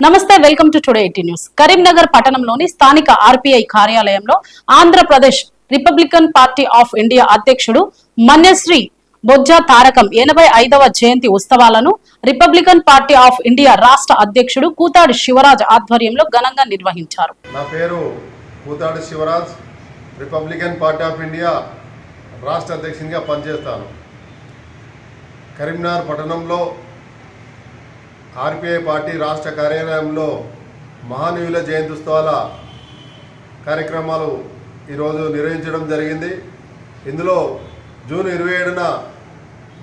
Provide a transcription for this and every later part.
నమస్తే welcome to today eighty news. Karimnagar పట్టణంలోని స్థానిక ఆర్పీఐ కార్యాలయంలో Andhra Pradesh Republican Party of India అధ్యక్షుడు మన్యశ్రీ బొజ్జా తారకం ఎనభై ఐదవ జయంతి ఉత్సవాలను రిపబ్లికన్ పార్టీ ఆఫ్ ఇండియా రాష్ట్ర అధ్యక్షుడు కూతాడి శివరాజ్ ఆధ్వర్యంలో ఘనంగా నిర్వహించారు. నా పేరు Kuthadu Sivaraj Republican Party of India రాష్ట్ర అధ్యక్షునిగా పనిచేస్తాను. కరీంనగర్ పట్టణంలో ఆర్పిఐ పార్టీ రాష్ట్ర కార్యాలయంలో మహానీయుల జయంతి కార్యక్రమాలు ఈరోజు నిర్వహించడం జరిగింది. ఇందులో జూన్ ఇరవై ఏడున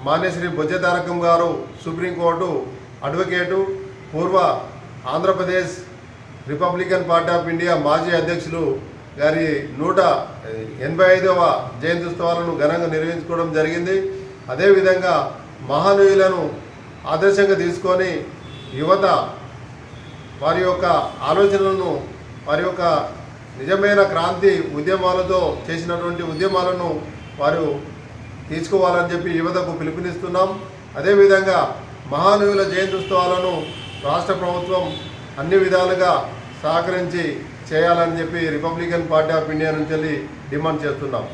మాన్యశ్రీ బొజ్జ తారకం గారు సుప్రీంకోర్టు అడ్వకేటు పూర్వ Andhra Pradesh Republican Party of India మాజీ అధ్యక్షులు గారి నూట ఎనభై ఐదవ జయంతి ఉత్సవాలను ఘనంగా నిర్వహించుకోవడం జరిగింది. అదేవిధంగా మహానీయులను ఆదర్శంగా తీసుకొని యువత వారి యొక్క ఆలోచనలను వారి యొక్క నిజమైన క్రాంతి ఉద్యమాలతో చేసినటువంటి ఉద్యమాలను వారు తీసుకోవాలని చెప్పి యువతకు పిలుపునిస్తున్నాం. అదేవిధంగా మహానీయుల జయంతి ఉత్సవాలను రాష్ట్ర ప్రభుత్వం అన్ని విధాలుగా సహకరించి చేయాలని చెప్పి రిపబ్లికన్ పార్టీ ఆఫ్ ఇండియా నుంచి వెళ్ళి డిమాండ్ చేస్తున్నాం.